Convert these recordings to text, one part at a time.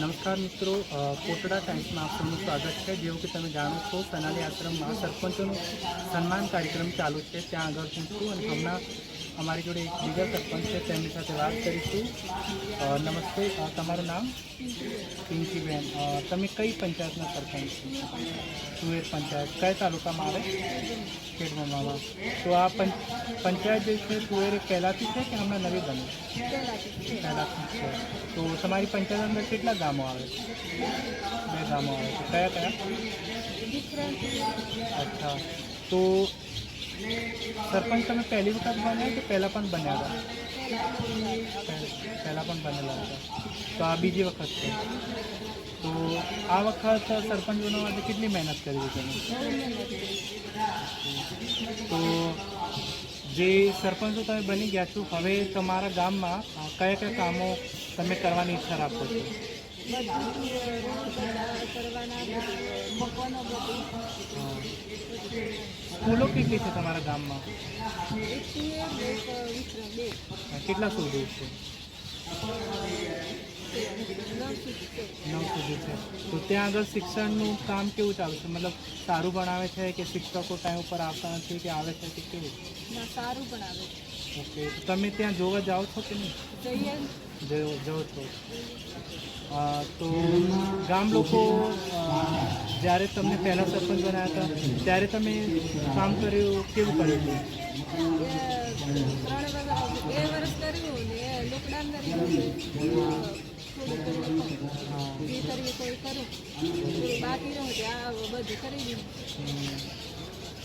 નમસ્કાર મિત્રો કોટડા ટાઈમ્સમાં આપ સૌનું સ્વાગત છે. જેવું કે તમે જાણો છો, સનાલી આશ્રમમાં સરપંચોનું સન્માન કાર્યક્રમ ચાલુ છે. ત્યાં આગળ હું છું અને હમણાં અમારી જોડે એક બીજા સરપંચ છે તેમની સાથે વાત કરીશું અ, નમસ્તે અ, તમારું નામ પિંકીબેન અ, તમે કઈ પંચાયતના સરપંચ છો સુવેર પંચાયત કયા તાલુકામાં આવે ખેડમામાં તો આ પંચ પંચાયત જે છે સુવેર એ પહેલાંથી છે કે હમણાં નવી બની પહેલાંથી જ છે તો તમારી પંચાયત અંદર કેટલા ગામો આવે છે બે ગામો આવે છે કયા કયા અચ્છા તો સરપંચ, તમે પહેલી વખત બન્યા કે પહેલાં પણ બન્યા હતા? પહેલાં પણ બનેલા હતા. તો આ બીજી વખત છે. તો આ વખત સરપંચ બનવા માટે કેટલી મહેનત કરી તમે? તો જે સરપંચો તમે બની ગયા છો, હવે તમારા ગામમાં કયા કયા કામો તમે કરવાની ઈચ્છા રાખો છો? સ્કૂલો કેટલી છે તમારા ગામમાં? કેટલા સુધી છે? નવ સુધી છે. તો ત્યાં આગળ શિક્ષણનું કામ કેવું ચાલુ છે? મતલબ સારું ભણાવે છે કે શિક્ષકો ટાઈમ ઉપર આવતા નથી કે આવે છે કે કેવું? સારું ભણાવે આવે ઓકે તમે ત્યાં જોવા જાઓ છો કે નહીં? જઈએ. જો જો છો. તો ગામ લોકો જ્યારે તમને પહેલા સરપંચ બનાવ્યા હતા ત્યારે તમે કામ કર્યું કેવું કર્યું? હતું.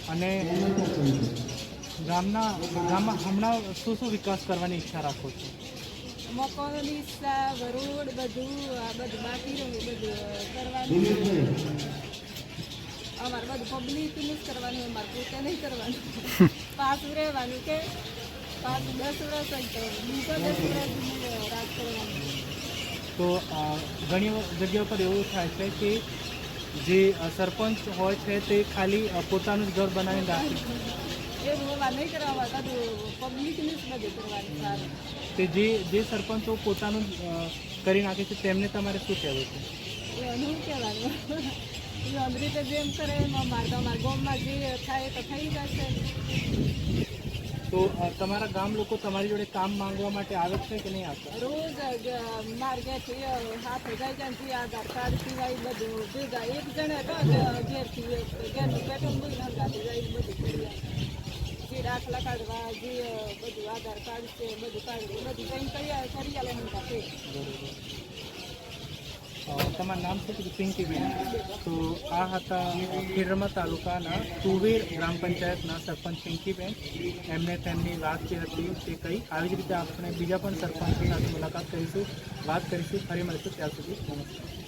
અને ગામના ગામમાં હમણાં શું શું વિકાસ કરવાની ઈચ્છા રાખો છો? મકાનની સાવ રોડ બધું બધું બાકી રહ્યું બધું કરવાનું. અમારે બધું પબ્લિકનું જ કરવાનું અમારે પોતે નહીં કરવાનું. પાછું રહેવાનું કે પાછું દસ વર્ષ જ કરવાનું બીજો દસ વર્ષ રાજ કરવાનું. તો ઘણી જગ્યા પર એવું થાય છે કે જે સરપંચ હોય છે તે ખાલી પોતાનું જ ઘર બનાવીને રાખે એવું અમારે નહીં કરવા બધું પબ્લિકનું જ બધું કરવાનું સારું તે જે જે સરપંચો પોતાનું જ, અ, કરી નાખે છે તેમને તમારે શું કહેવું છે એનું કહેવાનું એ આવી રીતે જેમ કરે એમ અમારે તો અમારા ગામમાં જે થાય તો થઈ જશે તો અ, તમારા ગામ લોકો તમારી જોડે કામ માંગવા માટે આવે છે કે નહીં આવતા રોજ માર ઘેરથી હાથ જાય જાય ને આધાર કાર્ડ સિવાય બધું ભેગા એક જણે તો ઘેરથી ઘેરનું પેટ્રોલ બધું હંગાથી જાય ને બધું જે બધું આધાર કાર્ડ છે બધું કાઢવું બધું કંઈ કરી આવે કરી આવે હંગાથી અ, તમારું નામ શું કીધું પિંકીબેન તો આ હતા ખેડરમા તાલુકાના તુવેર ગ્રામ પંચાયતના સરપંચ પિંકીબેન એમને તેમની વાત જે હતી તે કહી આવી જ રીતે આપણે બીજા પણ સરપંચ સાથે મુલાકાત કરીશું વાત કરીશું ફરી મળીશું ત્યાં સુધી નમસ્કાર